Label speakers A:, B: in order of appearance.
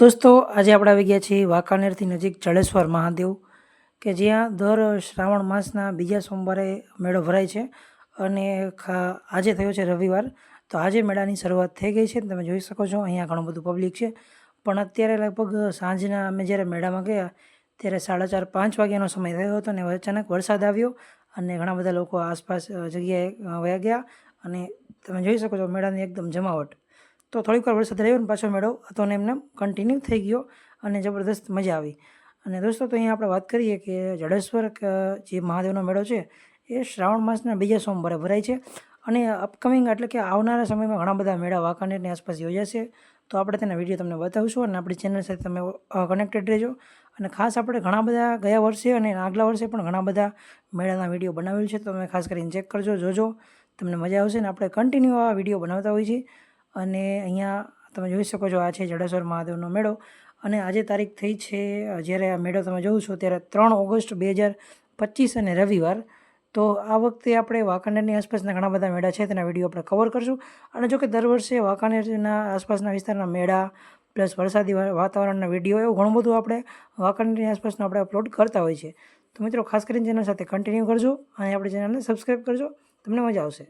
A: દોસ્તો, આજે આપણે આવી ગયા છીએ વાંકાનેરથી નજીક જળેશ્વર મહાદેવ, કે જ્યાં દર શ્રાવણ માસના બીજા સોમવારે મેળો ભરાય છે અને આજે થયો છે રવિવાર. તો આજે મેળાની શરૂઆત થઈ ગઈ છે, તમે જોઈ શકો છો, અહીંયા ઘણું બધું પબ્લિક છે. પણ અત્યારે લગભગ સાંજના અમે જ્યારે મેળામાં ગયા, ત્યારે સાડા ચાર, પાંચ વાગ્યાનો સમય થયો હતો અને અચાનક વરસાદ આવ્યો અને ઘણા બધા લોકો આસપાસ જગ્યાએ વયા ગયા. અને તમે જોઈ શકો છો, મેળાની એકદમ જમાવટ. તો થોડીક વાર વરસાદ રહ્યો ને પાછો મેળો ને એમને કન્ટિન્યુ થઈ ગયો અને જબરદસ્ત મજા આવી. અને દોસ્તો, તો અહીંયા આપણે વાત કરીએ કે જડેશ્વર જે મહાદેવનો મેળો છે, એ શ્રાવણ માસના બીજા સોમવારે ભરાય છે. અને અપકમિંગ એટલે કે આવનારા સમયમાં ઘણા બધા મેળા વાંકાનેરની આસપાસ યોજાશે. તો આપણે તેના વીડિયો તમને બતાવીશું અને આપણી ચેનલ સાથે તમે કનેક્ટેડ રહેજો. અને ખાસ આપણે ઘણા બધા ગયા વર્ષે અને આગલા વર્ષે પણ ઘણા બધા મેળાના વીડિયો બનાવેલ છે. તો તમે ખાસ કરીને ચેક કરજો, જોજો. તમને મજા આવશે ને આપણે કન્ટિન્યુ આ વીડિયો બનાવતા હોઈએ છીએ. અને અહીંયા તમે જોઈ શકો છો આ છે જડેશ્વર મહાદેવનો મેળો. અને આજે તારીખ થઈ છે જ્યારે આ મેળો તમે જોઉં છો ત્યારે ત્રણ ઓગસ્ટ બે હજાર પચીસ અને રવિવાર. તો આ વખતે આપણે વાંકાનેરની આસપાસના ઘણા બધા મેળા છે, તેના વીડિયો આપણે કવર કરશું. અને જો કે દર વર્ષે વાંકાનેરના આસપાસના વિસ્તારના મેળા પ્લસ વરસાદી વાતાવરણના વીડિયો એવું ઘણું બધું આપણે વાંકાનેરની આસપાસનું આપણે અપલોડ કરતા હોય છે તો મિત્રો, ખાસ કરીને ચેનલ સાથે કન્ટિન્યુ કરજો અને આપણી ચેનલને સબસ્ક્રાઈબ કરજો. તમને મજા આવશે.